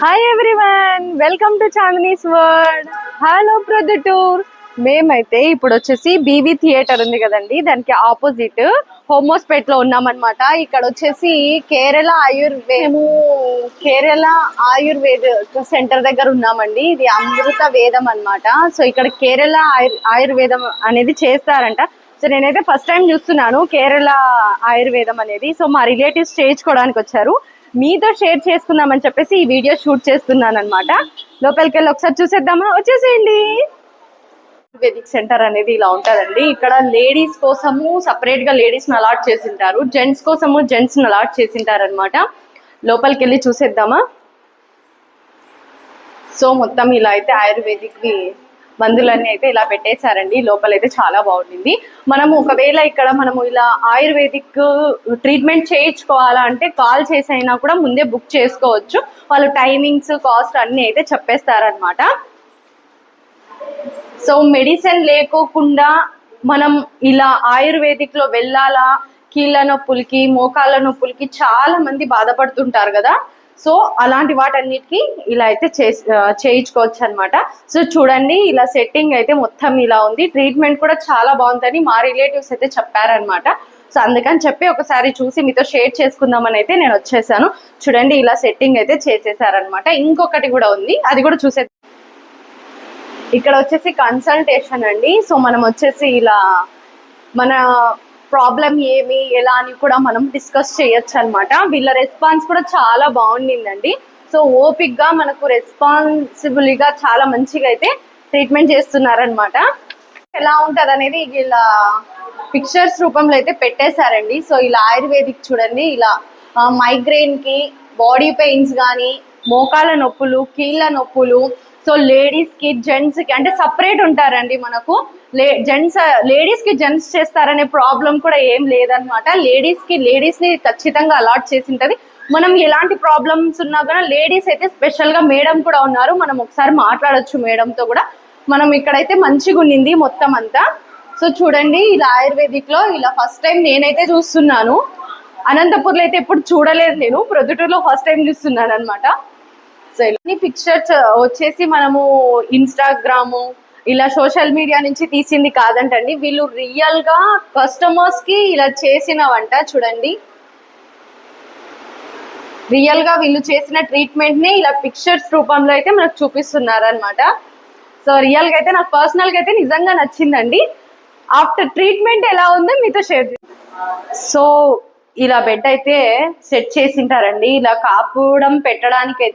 Hi everyone welcome to Chandini's world hello Proddatur మేమైతే ఇప్పుడు వచ్చేసి బీవీ థియేటర్ ఉంది కదండి. దానికి ఆపోజిట్ హోమోస్పేట్లో ఉన్నామన్నమాట. ఇక్కడ వచ్చేసి కేరళ ఆయుర్వేదము కేరళ ఆయుర్వేద సెంటర్ దగ్గర ఉన్నామండి. ఇది అమృత వేదం అన్నమాట. సో ఇక్కడ కేరళ ఆయుర్ ఆయుర్వేదం అనేది చేస్తారంట. సో నేనైతే ఫస్ట్ టైం చూస్తున్నాను కేరళ ఆయుర్వేదం అనేది. సో మా రిలేటివ్స్ చేయించుకోవడానికి వచ్చారు. మీతో షేర్ చేసుకుందామని చెప్పేసి ఈ వీడియో షూట్ చేస్తున్నాను అనమాట లోపలికి వెళ్ళి ఒకసారి చూసేద్దామా? వచ్చేసేయండి. ఆయుర్వేదిక్ సెంటర్ అనేది ఇలా ఉంటుందండి. ఇక్కడ లేడీస్ కోసము సపరేట్గా లేడీస్ని అలాట్ చేసింటారు. జెంట్స్ కోసము జెంట్స్ని అలాట్ చేసింటారు అనమాట లోపలికి వెళ్ళి చూసేద్దామా? సో మొత్తం ఇలా అయితే ఆయుర్వేదిక్ వి మందులన్నీ అయితే ఇలా పెట్టేశారండి. లోపలైతే చాలా బాగుండింది. మనము ఒకవేళ ఇక్కడ మనము ఇలా ఆయుర్వేదిక్ ట్రీట్మెంట్ చేయించుకోవాలా అంటే కాల్ చేసి అయినా కూడా ముందే బుక్ చేసుకోవచ్చు. వాళ్ళు టైమింగ్స్ కాస్ట్ అన్ని అయితే చెప్పేస్తారనమాట సో మెడిసిన్ లేకోకుండా మనం ఇలా ఆయుర్వేదిక్లో వెళ్ళాలా? కీళ్ళ నొప్పులకి మోకాళ్ళ నొప్పులకి చాలా మంది బాధపడుతుంటారు కదా. సో అలాంటి వాటన్నిటికి ఇలా అయితే చేసి చేయించుకోవచ్చు అనమాట సో చూడండి ఇలా సెట్టింగ్ అయితే మొత్తం ఇలా ఉంది. ట్రీట్మెంట్ కూడా చాలా బాగుందని మా రిలేటివ్స్ అయితే చెప్పారనమాట సో అందుకని చెప్పి ఒకసారి చూసి మీతో షేర్ చేసుకుందామని అయితే నేను వచ్చేసాను. చూడండి ఇలా సెట్టింగ్ అయితే చేసేసారనమాట ఇంకొకటి కూడా ఉంది. అది కూడా చూసే ఇక్కడ వచ్చేసి కన్సల్టేషన్ అండి. సో మనం వచ్చేసి ఇలా మన ప్రాబ్లం ఏమి ఎలా అని కూడా మనం డిస్కస్ చేయొచ్చు అనమాట వీళ్ళ రెస్పాన్స్ కూడా చాలా బాగుండిందండి. సో ఓపిక్గా మనకు రెస్పాన్సిబుల్గా చాలా మంచిగా అయితే ట్రీట్మెంట్ చేస్తున్నారనమాట ఎలా ఉంటుంది అనేది ఇలా పిక్చర్స్ రూపంలో అయితే పెట్టేశారండి. సో ఇలా ఆయుర్వేదిక్ చూడండి ఇలా మైగ్రెయిన్కి బాడీ పెయిన్స్ కానీ మోకాళ్ళ నొప్పులు కీళ్ళ నొప్పులు సో లేడీస్కి జెంట్స్కి అంటే సపరేట్ ఉంటారండి మనకు. లే జెంట్స్ లేడీస్కి జెంట్స్ చేస్తారనే ప్రాబ్లం కూడా ఏం లేదనమాట లేడీస్కి లేడీస్ని ఖచ్చితంగా అలాట్ చేసి ఉంటది. మనం ఎలాంటి ప్రాబ్లమ్స్ ఉన్నా కూడా లేడీస్ అయితే స్పెషల్గా మేడం కూడా ఉన్నారు. మనం ఒకసారి మాట్లాడొచ్చు మేడం తో కూడా. మనం ఇక్కడైతే మంచిగా ఉన్నింది మొత్తం అంతా. సో చూడండి ఇలా ఆయుర్వేదిక్లో ఇలా ఫస్ట్ టైం నేనైతే చూస్తున్నాను. అనంతపూర్లో అయితే ఎప్పుడు చూడలేదు నేను. ప్రొద్దుటూరులో ఫస్ట్ టైం చూస్తున్నాను అనమాట సో పిక్చర్స్ వచ్చేసి మనము ఇన్స్టాగ్రాము ఇలా సోషల్ మీడియా నుంచి తీసింది కాదంటండి. వీళ్ళు రియల్గా కస్టమర్స్కి ఇలా చేసినవంట చూడండి. రియల్గా వీళ్ళు చేసిన ట్రీట్మెంట్ని ఇలా పిక్చర్స్ రూపంలో అయితే మనకు చూపిస్తున్నారనమాట సో రియల్గా అయితే నాకు పర్సనల్గా అయితే నిజంగా నచ్చిందండి. ఆఫ్టర్ ట్రీట్మెంట్ ఎలా ఉందో మీతో షేర్ సో ఇలా బెడ్ అయితే సెట్ చేసింటారండి. ఇలా కాపుడం పెట్టడానికి